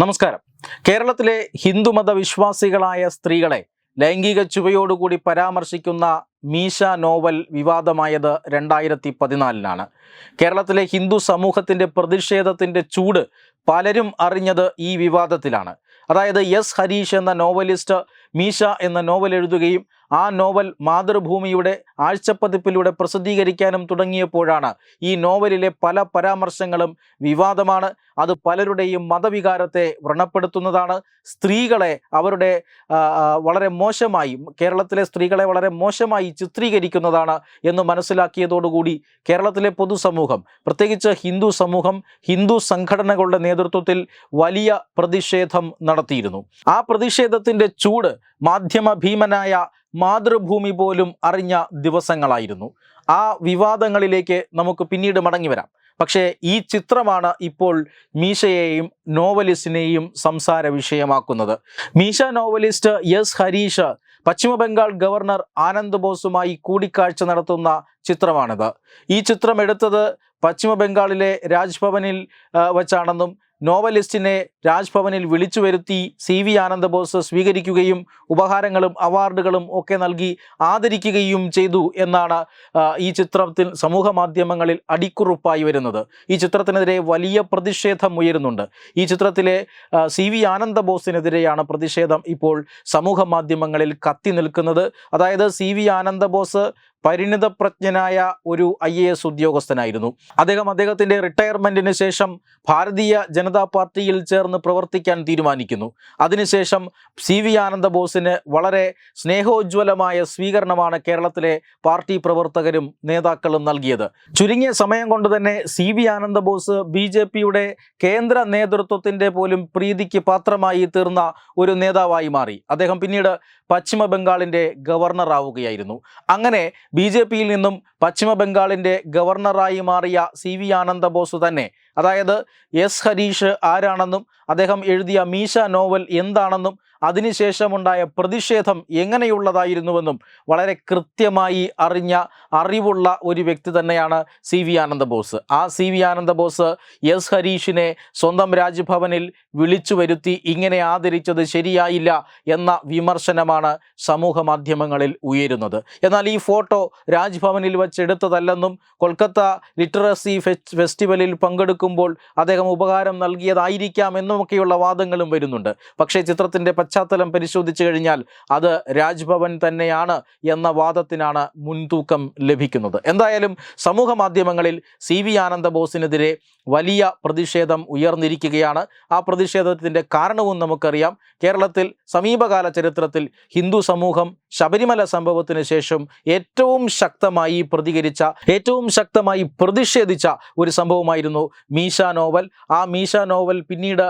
നമസ്കാരം. കേരളത്തിലെ ഹിന്ദുമത വിശ്വാസികളായ സ്ത്രീകളെ ലൈംഗിക ചുവയോടുകൂടി പരാമർശിക്കുന്ന മീശ നോവൽ വിവാദമായത് രണ്ടായിരത്തി പതിനാലിനാണ് കേരളത്തിലെ ഹിന്ദു സമൂഹത്തിന്റെ പ്രതിഷേധത്തിന്റെ ചൂട് പലരും അറിഞ്ഞത് ഈ വിവാദത്തിലാണ്. അതായത് എസ് ഹരീഷ് എന്ന നോവലിസ്റ്റ് മീശ എന്ന നോവൽ എഴുതുകയും ആ നോവൽ മാതൃഭൂമിയുടെ ആഴ്ചപ്പതിപ്പിലൂടെ പ്രസിദ്ധീകരിക്കാനും തുടങ്ങിയപ്പോഴാണ് ഈ നോവലിലെ പല പരാമർശങ്ങളും വിവാദമാണ്. അത് പലരുടെയും മതവികാരത്തെ വ്രണപ്പെടുത്തുന്നതാണ്. സ്ത്രീകളെ അവരുടെ വളരെ മോശമായി കേരളത്തിലെ സ്ത്രീകളെ വളരെ മോശമായി ചിത്രീകരിക്കുന്നതാണ് എന്ന് മനസ്സിലാക്കിയതോടുകൂടി കേരളത്തിലെ പൊതുസമൂഹം പ്രത്യേകിച്ച് ഹിന്ദു സമൂഹം ഹിന്ദു സംഘടനകളുടെ നേതൃത്വത്തിൽ വലിയ പ്രതിഷേധം നടത്തിയിരുന്നു. ആ പ്രതിഷേധത്തിന്റെ ചൂട് മാധ്യമ ഭീമനായ മാതൃഭൂമി പോലും അറിഞ്ഞ ദിവസങ്ങളായിരുന്നു. ആ വിവാദങ്ങളിലേക്ക് നമുക്ക് പിന്നീട് മടങ്ങി വരാം. പക്ഷേ ഈ ചിത്രമാണ് ഇപ്പോൾ മീശയെയും നോവലിസ്റ്റിനെയും സംസാര വിഷയമാക്കുന്നത്. Meesha novelist S. Harish Paschimabangal governor Anand ബോസുമായി കൂടിക്കാഴ്ച നടത്തുന്ന ചിത്രമാണിത്. ഈ ചിത്രം എടുത്തത് പശ്ചിമ ബംഗാളിലെ രാജ്ഭവനിൽ വെച്ചാണെന്നും വച്ചാണെന്നും നോവലിസ്റ്റിനെ രാജ്ഭവനിൽ വിളിച്ചു വരുത്തി സി വി ആനന്ദബോസ് സ്വീകരിക്കുകയും ഉപഹാരങ്ങളും അവാർഡുകളും ഒക്കെ നൽകി ആദരിക്കുകയും ചെയ്തു എന്നാണ് ഈ ചിത്രത്തിൽ സമൂഹ മാധ്യമങ്ങളിൽ അടിക്കുറിപ്പായി വരുന്നത്. ഈ ചിത്രത്തിനെതിരെ വലിയ പ്രതിഷേധം ഉയരുന്നുണ്ട്. ഈ ചിത്രത്തിലെ സി വി ആനന്ദബോസിനെതിരെയാണ് പ്രതിഷേധം ഇപ്പോൾ സമൂഹ മാധ്യമങ്ങളിൽ കത്തി നിൽക്കുന്നത്. അതായത് സി വി ആനന്ദബോസ് പരിണിതപ്രജ്ഞനായ ഒരു ഐ എ എസ് ഉദ്യോഗസ്ഥനായിരുന്നു. അദ്ദേഹം അദ്ദേഹത്തിന്റെ റിട്ടയർമെന്റിന് ശേഷം ഭാരതീയ ജനതാ പാർട്ടിയിൽ ചേർന്ന് പ്രവർത്തിക്കാൻ തീരുമാനിക്കുന്നു. അതിനുശേഷം സി വി ആനന്ദ ബോസിന് വളരെ സ്നേഹോജ്വലമായ സ്വീകരണമാണ് കേരളത്തിലെ പാർട്ടി പ്രവർത്തകരും നേതാക്കളും നൽകിയത്. ചുരുങ്ങിയ സമയം കൊണ്ട് തന്നെ C V Ananda Bose B J പിയുടെ കേന്ദ്ര നേതൃത്വത്തിന്റെ പോലും പ്രീതിക്ക് പാത്രമായി തീർന്ന ഒരു നേതാവായി മാറി. അദ്ദേഹം പിന്നീട് പശ്ചിമ ബംഗാളിന്റെ ഗവർണറാവുകയായിരുന്നു. അങ്ങനെ ബി ജെ പിയിൽ നിന്നും പശ്ചിമ ബംഗാളിന്റെ ഗവർണറായി മാറിയ സി വി ആനന്ദബോസ് തന്നെ. അതായത് എസ് ഹരീഷ് ആരാണെന്നും അദ്ദേഹം എഴുതിയ മീശ നോവൽ എന്താണെന്നും അതിനുശേഷമുണ്ടായ പ്രതിഷേധം എങ്ങനെയുള്ളതായിരുന്നുവെന്നും വളരെ കൃത്യമായി അറിഞ്ഞ അറിവുള്ള ഒരു വ്യക്തി തന്നെയാണ് സി വി ആനന്ദ ബോസ് ആ C V Ananda Bose S ഹരീഷിനെ സ്വന്തം രാജ്ഭവനിൽ വിളിച്ചു വരുത്തി ഇങ്ങനെ ആദരിച്ചത് ശരിയായില്ല എന്ന വിമർശനമാണ് സമൂഹ മാധ്യമങ്ങളിൽ ഉയരുന്നത്. എന്നാൽ ഈ ഫോട്ടോ രാജ്ഭവനിൽ വച്ചെടുത്തതല്ലെന്നും കൊൽക്കത്ത ലിറ്ററസി ഫെസ്റ്റിവലിൽ പങ്കെടുക്കുമ്പോൾ അദ്ദേഹം ഉപകാരം നൽകിയതായിരിക്കാം എന്നുമൊക്കെയുള്ള വാദങ്ങളും വരുന്നുണ്ട്. പക്ഷേ ചിത്രത്തിന്റെ പശ്ചാത്തലം പരിശോധിച്ചു കഴിഞ്ഞാൽ അത് രാജ്ഭവൻ തന്നെയാണ് എന്ന വാദത്തിനാണ് മുൻതൂക്കം ലഭിക്കുന്നത്. എന്തായാലും സമൂഹ മാധ്യമങ്ങളിൽ സി വി ആനന്ദ ബോസിനെതിരെ വലിയ പ്രതിഷേധം ഉയർന്നിരിക്കുകയാണ്. ആ പ്രതിഷേധത്തിന്റെ കാരണവും നമുക്കറിയാം. കേരളത്തിൽ സമീപകാല ചരിത്രത്തിൽ ഹിന്ദു സമൂഹം ശബരിമല സംഭവത്തിന് ശേഷം ഏറ്റവും ശക്തമായി പ്രതികരിച്ച ഏറ്റവും ശക്തമായി പ്രതിഷേധിച്ച ഒരു സംഭവമായിരുന്നു മീശ നോവൽ. ആ മീശ നോവൽ പിന്നീട്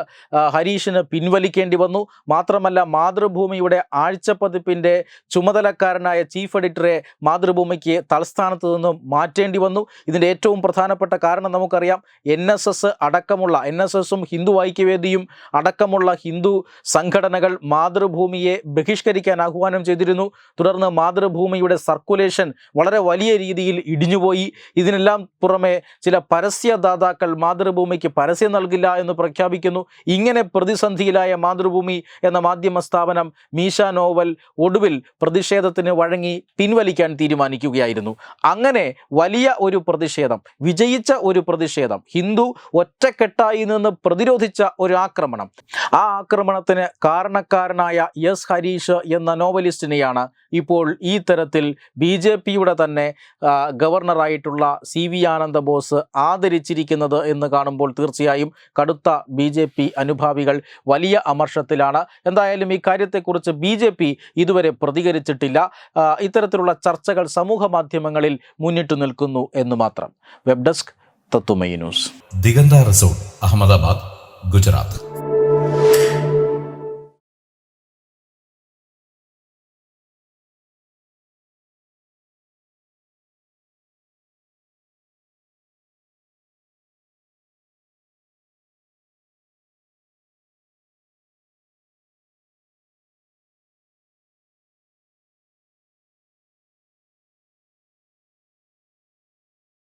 ഹരീഷിന് പിൻവലിക്കേണ്ടി വന്നു. മാത്രമല്ല മാതൃഭൂമിയുടെ ആഴ്ചപ്പതിപ്പിന്റെ ചുമതലക്കാരനായ ചീഫ് എഡിറ്ററെ മാതൃഭൂമിക്ക് തലസ്ഥാനത്ത് നിന്നും മാറ്റേണ്ടി വന്നു. ഇതിന്റെ ഏറ്റവും പ്രധാനപ്പെട്ട കാരണം നമുക്കറിയാം. എൻ. എസ് എസ് അടക്കമുള്ള എൻ എസ് എസും ഹിന്ദു ഐക്യവേദിയും അടക്കമുള്ള ഹിന്ദു സംഘടനകൾ മാതൃഭൂമിയെ ബഹിഷ്കരിക്കാൻ ആഹ്വാനം ചെയ്തിരുന്നു. തുടർന്ന് മാതൃഭൂമിയുടെ സർക്കുലേഷൻ വളരെ വലിയ രീതിയിൽ ഇടിഞ്ഞുപോയി. ഇതിനെല്ലാം പുറമെ ചില പരസ്യദാതാക്കൾ മാതൃഭൂമിക്ക് പരസ്യം നൽകില്ല എന്ന് പ്രഖ്യാപിക്കുന്നു. ഇങ്ങനെ പ്രതിസന്ധിയിലായ മാതൃഭൂമി എന്ന മാധ്യമ സ്ഥാപനം മീശ നോവൽ ഒടുവിൽ പ്രതിഷേധത്തിന് വഴങ്ങി പിൻവലിക്കാൻ തീരുമാനിക്കുകയായിരുന്നു. അങ്ങനെ വലിയ ഒരു പ്രതിഷേധം വിജയിച്ച ഒരു പ്രതിഷേധം ഹിന്ദു ഒറ്റക്കെട്ടായി നിന്ന് പ്രതിരോധിച്ച ഒരു ആക്രമണം ആ ആക്രമണത്തിന് കാരണക്കാരനായ എസ് ഹരീഷ് എന്ന നോവലിസ്റ്റിനെയാണ് ഇപ്പോൾ ഈ തരത്തിൽ ബി ജെ പിയുടെ തന്നെ ഗവർണറായിട്ടുള്ള സി വി ആനന്ദ ബോസ് ആദരിച്ചിരിക്കുന്നത് എന്ന് കാണുമ്പോൾ തീർച്ചയായും കടുത്ത ബി ജെ പി അനുഭാവികൾ വലിയ അമർഷത്തിലാണ്. എന്തായാലും ഈ കാര്യത്തെക്കുറിച്ച് ബി ജെ പി ഇതുവരെ പ്രതികരിച്ചിട്ടില്ല. ഇത്തരത്തിലുള്ള ചർച്ചകൾ സമൂഹ മാധ്യമങ്ങളിൽ മുന്നിട്ടു നിൽക്കുന്നു എന്ന് മാത്രം. Web desk തത്തുമൈ ന്യൂസ് ദിഗന്ത റിസോർട്ട് അഹമ്മദാബാദ് ഗുജറാത്ത്